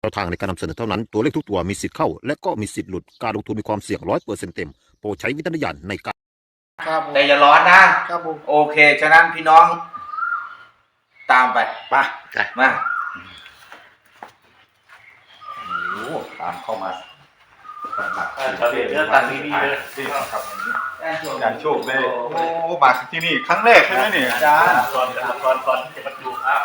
แนวทางในการนำเสนอเท่านั้น ตัวเลขทุกตัวมีสิทธิ์เข้า และก็มีสิทธิ์หลุด การลงทุนมีความเสี่ยงร้อยเปอร์เซ็นต์เต็ม โปรดใช้วิจารณญาณในการ ครับผมแต่อย่าร้อนนะ ครับผมโอเค ฉะนั้นพี่น้อง ตามไปไปมาโอ้โหตามเข้ามาสมัครอ่าเดี๋ยวเดี๋ยวตัดที่นี่เลยครับอย่างนี้อาจารย์โชคได้โอ้มาที่นี่ครั้งแรกใช่ไหมเนี่ยอาจารย์ก่อนก่อนก่อนที่จะมาดูอะ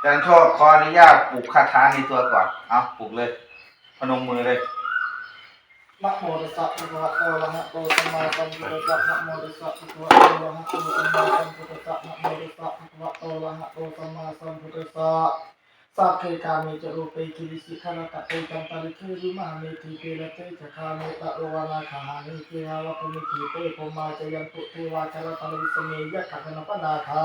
อาจารย์โชคขออนุญาตปลูกคาถาในตัวก่อน เอาปลูกเลย พนมมือเลยนะโมตัสสะภะคะวะโตอะระหะโตสัมมาสัมพุทธัสสะนะโมตัสสะภะคะวะโตอะระหะโตสัมมาสัมพุทธัสสะนะโมตัสสะภะคะวะโตอะระหะโตสัมมาสัมพุทธัสสะ สัพเพกามิจรูปเปกิริสิขารตะเตจันตาริเครุมาเมติเประเตจะคาเมตะโอวานาคาหานิเกหาวะปุมิขีเตโพมาจะยันตุเทวาชะรตาลิสเมยะขันนปนาคา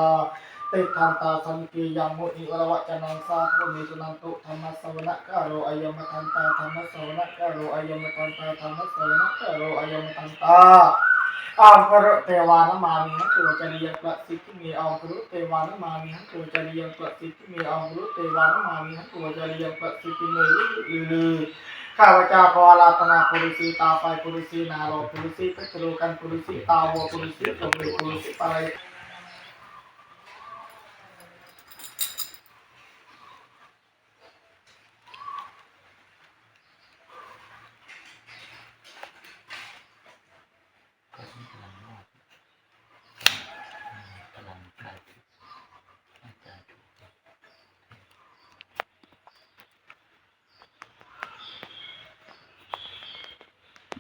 เตทันตาสัมปียังโมุนิวรวัจนังสาธุมิตุนันตุธรรมสวนะกาโรอายมทันตาธรรมสวนะกาโรอายมทันตาธรรมสวนะกาโรอายมทันตา อามกรเทวานมามีหันตุจริยประสิทธิมีอามกรุเทวานมามีหันตุจริยประสิทธิมีอามกรุเทวานมามีหันตุจริยประสิทธิมีลือลือข้าพเจ้าขออาราธนาปุริสีตาไฟปุริสีนาโรปุริสีเพชรโลกันปุริสีตาโวปุริสีจงมีปุริสีปะไร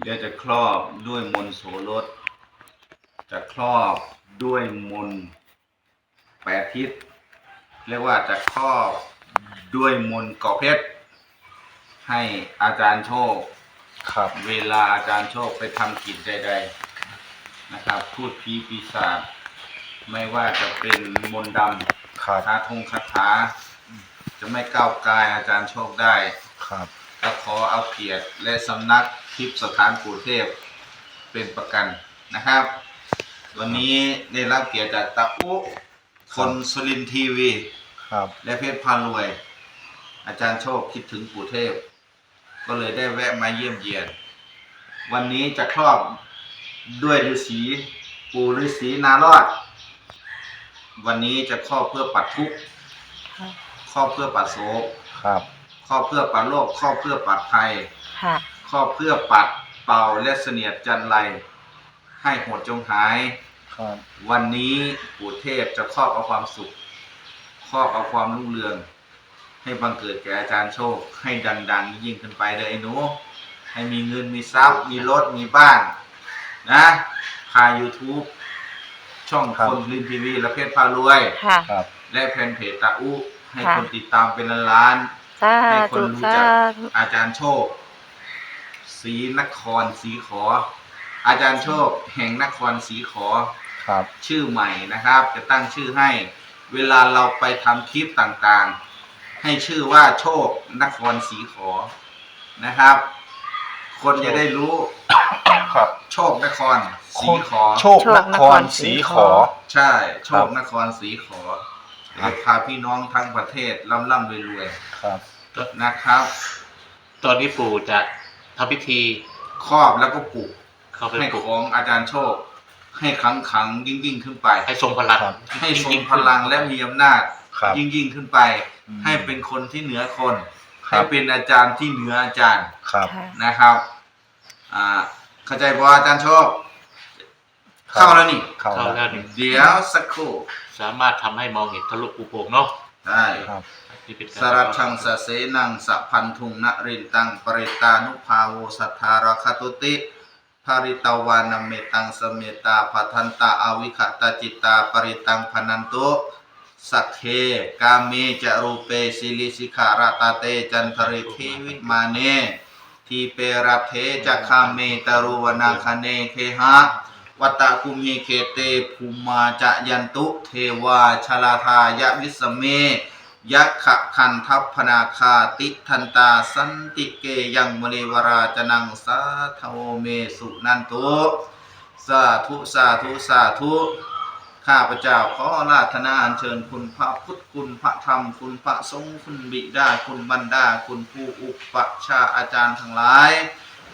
เดี๋ยวจะครอบด้วยมนต์โสรสจะครอบด้วยมนต์แปดทิศเรียกว่าจะครอบด้วยมนต์เกาะเพชรให้อาจารย์โชค ครับ เวลาอาจารย์โชคไปทำกิจใด ๆ นะครับ พูดผีปีศาจไม่ว่าจะเป็นมนต์ดครับำคาทงคาถา จะไม่ก้าวกายอาจารย์โชคได้ ครับ ก็ขอเอาเกียรติและสำนักทิพย์สถานปู่เทพเป็นประกันนะครับ วันนี้ได้รับเกียรติจากตาอุคนสุรินทร์ทีวี ครับและเพชรพารวย อาจารย์โชคคิดถึงปู่เทพ ก็เลยได้แวะมาเยี่ยมเยียน วันนี้จะครอบด้วยฤาษีปู่ฤาษีนารอด วันนี้จะครอบเพื่อปัดทุกข์ครอบเพื่อปัดโศกครับ ครอบเพื่อปัดโรคครอบเพื่อปัดภัย ค่ะครอบเพื่อปัดเป่าและเสนียดจันไรให้โหดจงหาย ครับวันนี้ปู่เทพจะครอบเอาความสุข ครอบเอาความรุ่งเรือง ให้บังเกิดแก่อาจารย์โชค ให้ดังๆยิ่งขึ้นไปเลยไอ้หนู ให้มีเงินมีทรัพย์ มีรถมีบ้าน นะพา YouTube ช่องคนลินทีวีและเพชรพารวย ค่ะ ครับ และแฟนเพจตาอุให้ค่ะ คนติดตามเป็นล้านๆสาให้คนรู้จักอาจารย์โชคศรีนครศรีขอ อาจารย์โชค แห่งนครศรีขอครับ ชื่อใหม่นะครับ จะตั้งชื่อให้ เวลาเราไปทำคลิปต่างๆ ให้ชื่อว่าโชคนครศรีขอนะครับ คนจะได้รู้ครับโชคนครศรีขอ โชคนครสีขอ ใช่ โชคนครศรีขอครับ พาพี่น้องทั้งประเทศร่ำร่ำรวยรวยครับ นะครับ ตอนนี้ปู่จะทำพิธีครอบแล้วก็ปลูกเข้าไปให้ปลุกของอาจารย์โชค ให้ขังขังยิ่งยิ่งขึ้นไป ให้ทรงพลังครับ ให้ทรงยิ่ๆพลังและมีอำนาจ ครับ ยิ่งยิ่งขึ้นไป อืมให้เป็นคนที่เหนือคนครัให้บ เป็นอาจารย์ที่เหนืออาจารย์ครับค่ะนะครับอ่าเข้าใจบ่อาจารย์โชคครับเข้าแล้วนี่ เข้าเข้าแล้แล้ววนี่เดี๋ยวสักครู่ สามารถทำให้มองเห็นทะลุปูโป่งเนาะ ได้ครับนี่เป็นการสรัชังสเสนังสะพันธุงนรินตังปริตานุภาโวสัทธารคตุติภาริตาวานเมตังสเมตาพัทันตาอาวิคตาจิตตาปริตังพนันตุสักเคกาเมจรูเปสิลิสิขารตาเตจันทริทีวิมาเนทีเปรัตเทจะคาเมตรุวนาคเนเคหะ วัตตะกุมิเคเตภูมาจะยันตุเทวาชลาทายะวิสเมยักขะคันทัพพนาคาติทันตาสันติเกยังมณีวราจนังสาทโวเมสุนันตุสาธุสาธุสาธุข้าพเจ้าขอราธนาอัญเชิญคุณพระพุทธคุณพระธรรมคุณพระสงฆ์คุณบิดาคุณบรรดาคุณผู้อุปชฌาอาจารย์ทั้งหลาย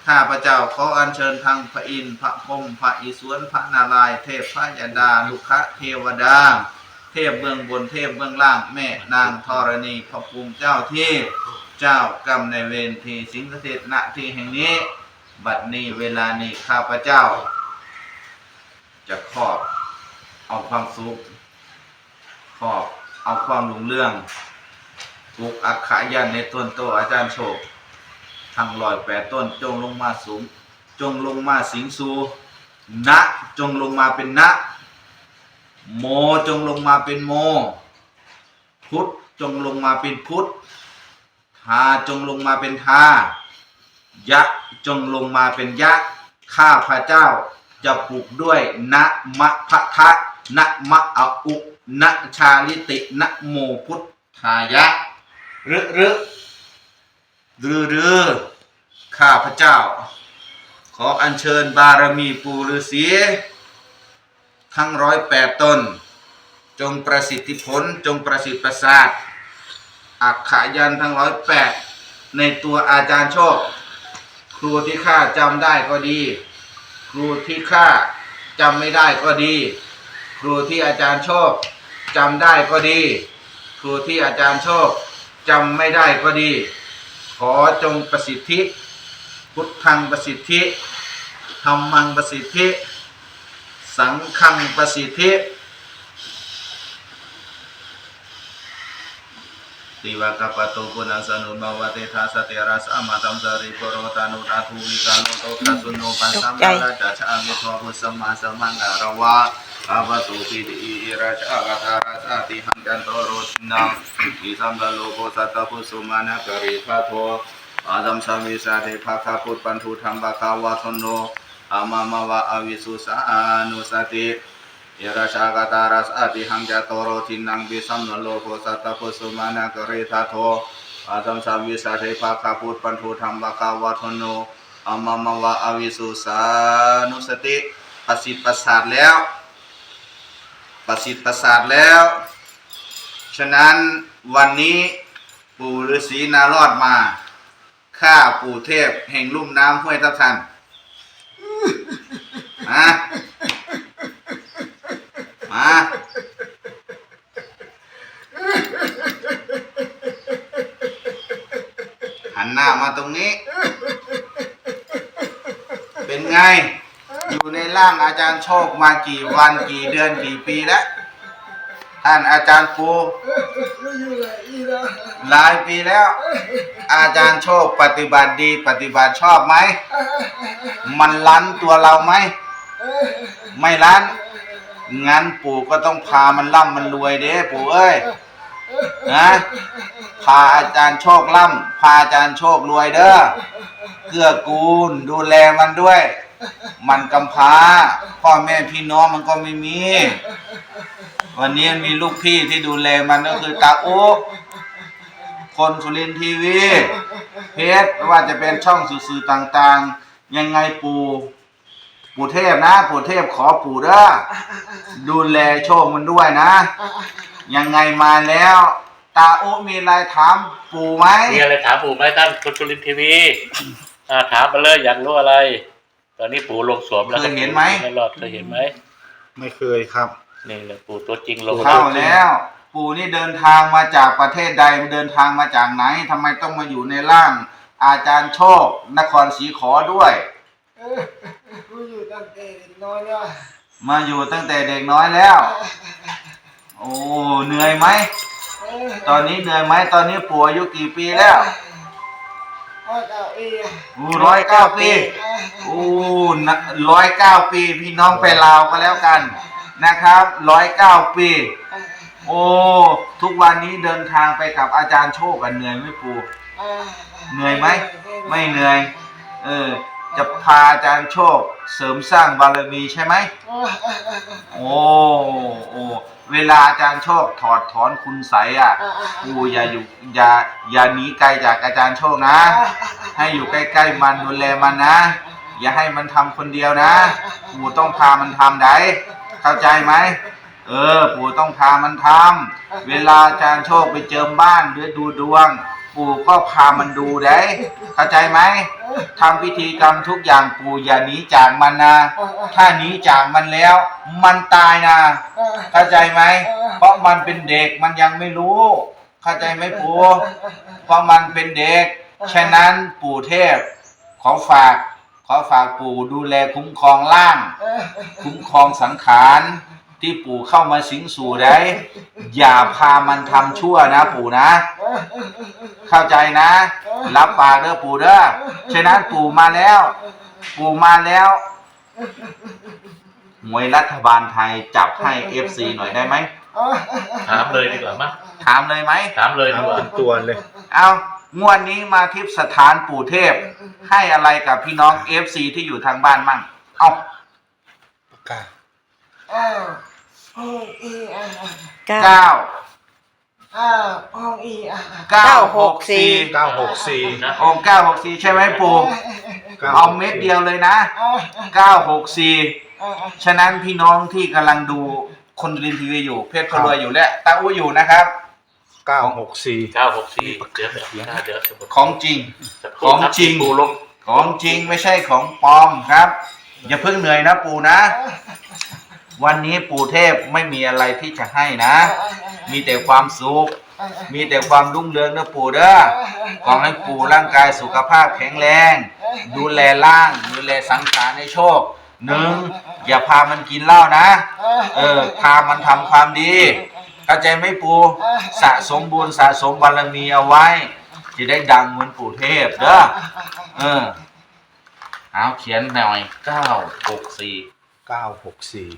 ข้าพเจ้าขออัญเชิญทางพระอินทร์พระพรหมพระอิศวรพระนารายณ์เทพพระยดาลุคะเทวดา เทพเบื้องบนเทพเบื้องล่างแม่นางธรณีพระภูมิเจ้าที่เจ้ากรรมในายเวรที่สิงสถิตณที่แห่งนี้ บัดนี้เวลานี้ข้าพเจ้า จะครอบเอาความสุขครอบเอาความรุ่งเรื่องถูกอักขายันในต้นโตอาจารย์โชค ทั้งลอยแปดต้นจงลงมาสูง จงลงมาสิงสูณจงลงมาเป็นณโมจงลงมาเป็นโม พุทธจงลงมาเป็นพุทธทาจงลงมาเป็นทายะจงลงมาเป็นยะข้าพระเจ้าจะปลูกด้วยนะมะพะทะนะมะอะอุนะชาลิตินะโมพุทธายะรึรึ รือรือข้าพระเจ้า ขออัญเชิญบารมีปูฤาษีทั้งร้อยแปดตน จงประสิทธิผลจงประสิทธิประสาทอักขายันทั้งร้อยแปดในตัวอาจารย์โชค ครูที่ข้าจำได้ก็ดี ครูที่ข้าจำไม่ได้ก็ดี ครูที่อาจารย์โชคจำได้ก็ดี ครูที่อาจารย์โชคจำไม่ได้ก็ดี ขอจงประสิทธิ พุทธังประสิทธิธรรมังประสิทธิ สังฆังประสิทธิ ติวากปะโตปุนัสสนุนบาวเตทาสเตระสามาตัมสริปโรตานุราทูวิกาโนโตทัสสุโนปัสสัมมาราชามิทวพุสมมาสมังการวะอาบตุปิติอิราชากตาราสาติหังกันโตโรสนังอิสัมบาโลโกสัตตพุสุมานะกริทัโทอาดัมสามิสาเทภาคาพุทปันทุธรรมบาคาวะทนโนอามามาวะอวิสุสานุสติ ยราชากตารัสอติหังจโตโรทินังบิสัมนโลโภสัตตพุสุมานกเรทาโทอาตัมสาวิสาเทภาคาพุทธปันทุธรรมบากาวะทโนอามามาวะอวิสุสานุสติประสิทธิ์ประสาทแล้ว ประสิทธิ์ประสาทแล้ว ฉะนั้นวันนี้ปู่ฤาษีนารอดมาข้าปู่เทพแห่งลุ่มน้ำห้วยทับทันฮะ มา หันหน้ามาตรงนี้ เป็นไง อยู่ในร่างอาจารย์โชคมากี่วันกี่เดือนกี่ปีแล้ว ท่านอาจารย์ปูอยู่ไหนอีนะหลายปีแล้ว อาจารย์โชคปฏิบัติดีปฏิบัติชอบไหม มันลั้นตัวเราไหม ไม่ลั้นงั้นปู่ก็ต้องพามันร่ำมันรวยเด้ปู่เอ้ย นะพาอาจารย์โชคร่ำพาอาจารย์โชครวยเด้อเกื้อกูลดูแลมันด้วย มันกำพร้าพ่อแม่พี่น้องมันก็ไม่มี วันนี้มีลูกพี่ที่ดูแลมันก็คือตาอุคนสุรินทีวี เพจไม่ว่าจะเป็นช่องสื่อต่างๆ ยังไงปู่ปู่เทพนะ ปู่เทพขอปู่เด้อดูแลโชคมันด้วยนะ ยังไงมาแล้ว ตาอุมีอะไรถามปู่ไหมมีอะไรถามปู่ไหมท่านคุณจุลินทร์ทีวีอ่าถามมาเลยอยากรู้อะไร ตอนนี้ปู่ลงสวมแล้วเคยเห็นไหมตลอดเคยเห็นไหมไม่เคยครับนี่แหละปู่ตัวจริงลงเข้าแล้ว ปู่นี่เดินทางมาจากประเทศใดเดินทางมาจากไหนทำไมต้องมาอยู่ในร่าง อาจารย์โชคนครศรีขอด้วยกูอยู่ตั้งแต่เด็กน้อยแล้วมาอยู่ตั้งแต่เด็กน้อยแล้ว โอ้ เหนื่อยไหม ตอนนี้เหนื่อยไหม ตอนนี้ปู่อายุกี่ปีแล้วอ้าวเจ้าอีร้อยเก้าปีโอ้ร้อยเก้าปี พี่น้องไปลาวก็แล้วกันนะครับร้อยเก้าปี โอ้ ทุกวันนี้เดินทางไปกับอาจารย์โชคกันเหนื่อยไหมปู่เหนื่อยไหม ไม่เหนื่อย เออ จะพาอาจารย์โชคเสริมสร้างบารมีใช่ไหม โอ้โอ้เวลาอาจารย์โชคถอดถอนคุณใสยอะปู่อย่าอยู่อย่าอย่าหนีไกลจากอาจารย์โชคนะ ให้อยู่ใกล้ๆมันดูแลมันนะ อย่าให้มันทำคนเดียวนะปู่ต้องพามันทำได้ เข้าใจไหมเอเออปู่ต้องพามันทำเวลาอาจารย์โชคไปเจิมบ้านหรือดูดวง ปู่ก็พามันดูได้ เข้าใจไหม ทำพิธีกรรมทุกอย่างปู่อย่าหนีจากมันนะ ถ้าหนีจากมันแล้ว มันตายนะ เข้าใจไหม เพราะมันเป็นเด็กมันยังไม่รู้ เข้าใจไหมปู่ เพราะมันเป็นเด็ก ฉะนั้นปู่เทพ ขอฝาก ขอฝากปู่ดูแลคุ้มครองร่าง คุ้มครองสังขาร ที่ปู่เข้ามาสิงสู่ได้ อย่าพามันทำชั่วนะปู่นะ เข้าใจนะ รับปากเด้อปู่เด้อฉะนั้นปู่มาแล้ว ปู่มาแล้วหวยรัฐบาลไทยจับให้เอฟซีหน่อยได้ไหมถามเลยดีกว่ามั้ยถามเลยไหม ถามเลยดีกว่าเป็นตัวเลย เอางวดนี้มาทิพย์สถานปู่เทพ ให้อะไรกับพี่น้องเอฟซีที่อยู่ทางบ้านมั่ง เอา เก้า เก้าเก้าหกสี่เก้าหกสี่นะองเก้าหกสี่ใช่ไหมปู่เอาเม็ดเดียวเลยนะเก้าหกสี่ฉะนั้นพี่น้องที่กำลังดูคนรินทีวีอยู่ เพชรพลวยอยู่และตาอู้อยู่นะครับ เก้าหกสี่เก้าหกสี่เดี๋ยวเดี๋ยวเดี๋ยวเดี๋ยวของจริงสักครู่ของจริง ปูลงของจริงไม่ใช่ของปลอมครับ อย่าเพิ่งเหนื่อยนะปู่นะ วันนี้ปู่เทพไม่มีอะไรที่จะให้นะ มีแต่ความสุข มีแต่ความรุ่งเรืองนะปู่เด้อขอให้ปู่ร่างกายสุขภาพแข็งแรง ดูแลร่าง ดูแลสังขารให้โชคหนึ่งอย่าพามันกินเหล้านะ เออ พามันทำความดีเข้าใจไหมปู่สะสมบุญสะสมบารมีเอาไว้ จะได้ดังเหมือนปู่เทพเด้อเออเอาเขียนหน่อยเก้าหกสี่เก้าหกสี่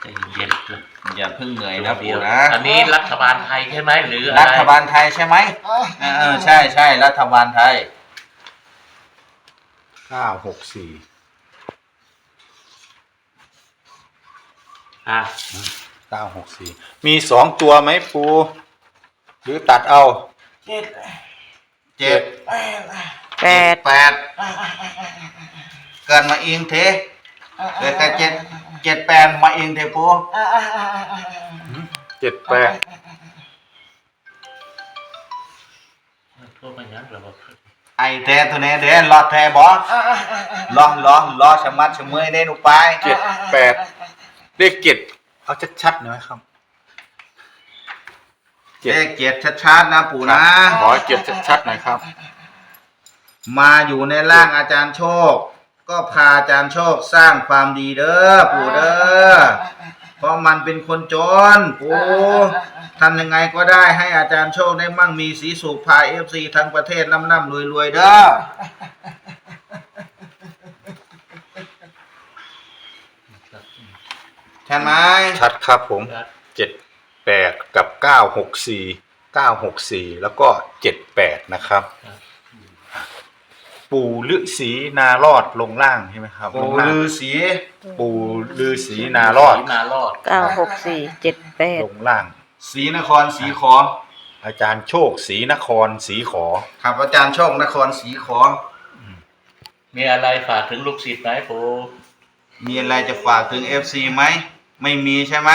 ใจเย็นๆอย่าเพิ่งเหนื่อยตัวนะเดีปู่ยวนะอันนี้รัฐบาลไทยใช่ไหมหรืออะไรรัฐบาลไทยใช่ไหมเออเออใช่ใช่รัฐบาลไทยเก้าหกสี่อะเก้าหกสี่มีสองตัวไหมปู หรือตัดเอาเจ็ดแปดแปดเกินมาเองเทเกิดแค่เจ็ด เจ็ดแปดมาเองเทปูเจ็ดแปดทั่วไปงั้นเหรอไอแท้ตัวนี้เด้รอแท้บอรอรอรอชะมัดชะเมยได้หนูไปเจ็ดแปดเลขเจ็ดเอาชัดๆหน่อยครับเจ็ดเลขเจ็ดชัดๆนะปู่นะขอเจ็ดชัดๆหน่อยครับ มาอยู่ในร่างอาจารย์โชค ก็พาอาจารย์โชคสร้างความดีเด้อปู่เด้อเพราะมันเป็นคนจนปู่ทำยังไงก็ได้ให้อาจารย์โชคได้มั่งมีสีสุขพาเอฟซีทั้งประเทศร่ำร่ำรวยรวยๆเด้อใช่ไหมชัดครับผมเจ็ดแปดกับเก้าหกสี่เก้าหกสี่แล้วก็เจ็ดแปดนะครับ ปู่ฤาษีนารอดลงล่างใช่ไหมครับลปู่งล่างฤาษีปู่ฤาษีนารอดสีนารอด เก้าหกสี่เจ็ดแปดลงล่าง ศรีนครศรีขอ อาจารย์โชคศรีนครศรีขอ ครับอาจารย์โชคนครศรีขอ มีอะไรฝากถึงลูกศิษย์ไหมปูมีอะไรจะฝากถึง FC ไหม ไม่มีใช่ไหม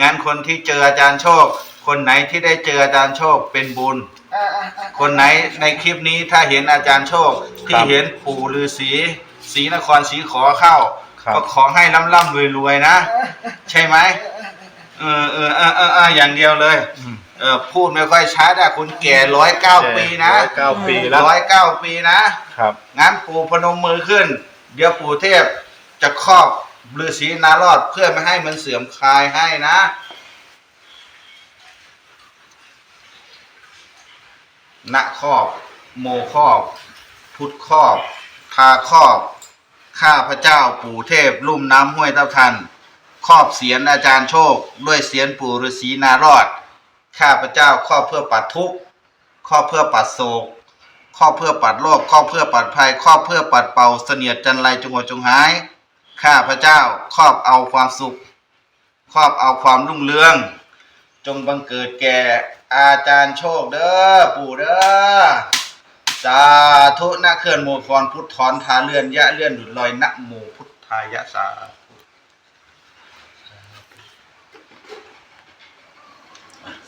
งั้นคนที่เจออาจารย์โชค คนไหนที่ได้เจออาจารย์โชคเป็นบุญคนไหนในคลิปนี้ถ้าเห็นอาจารย์โชค ที่เห็นปู่ฤาษีศรีนครศรีขอเข้า ครับ ก็ขอให้ร่ำร่ำรวยรวยๆนะ ใช่ไหมเออเออเออเออเอออย่างเดียวเลยอืมเออพูดไม่ค่อยชัดอะคุณแก่ร้อยเก้าปีนะร้อยเก้าปีแล้วร้อยเก้าปีนะ ครับ งั้นปู่พนมมือขึ้น เดี๋ยวปู่เทพจะครอบฤาษีนารอดเพื่อไม่ให้มันเสื่อมคลายให้นะ ณครอบโมครอบ พุทธครอบทาครอบ ข้าพระเจ้าปู่เทพ ลุ่มน้ำห้วยเต้าทัน ครอบเสียนอาจารย์โชค ด้วยเสียนปู่ฤาษีนารอด ข้าพระเจ้าครอบเพื่อปัดทุกข์ครอบเพื่อปัดโศกครอบเพื่อปัดโรคครอบเพื่อปัดภัยครอบเพื่อปัดเป่าเสนียดจันไรจงหวจงหาย ข้าพระเจ้าครอบเอาความสุข ครอบเอาความรุ่งเรือง จงบังเกิดแก่ อาจารย์โชคเด้อปู่เด้อสาธุนาเคลื่อนโมฟอนพุทธถอนทาเลื่อนยะเลื่อนหลุดลอยนะโมพุทธายะสา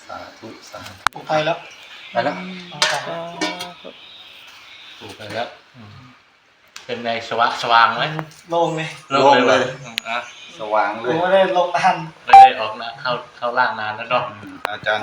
สาธุสาธุไปแล้วไปแล้วปู่ไปแล้ว เป็นในสว่างสว่างไหมโล่งเลยโล่งเลยสว่างเลยไม่ได้ลงทันไม่ได้ออกนะเข้าเข้าล่างนานแล้วเนาะอาจารย์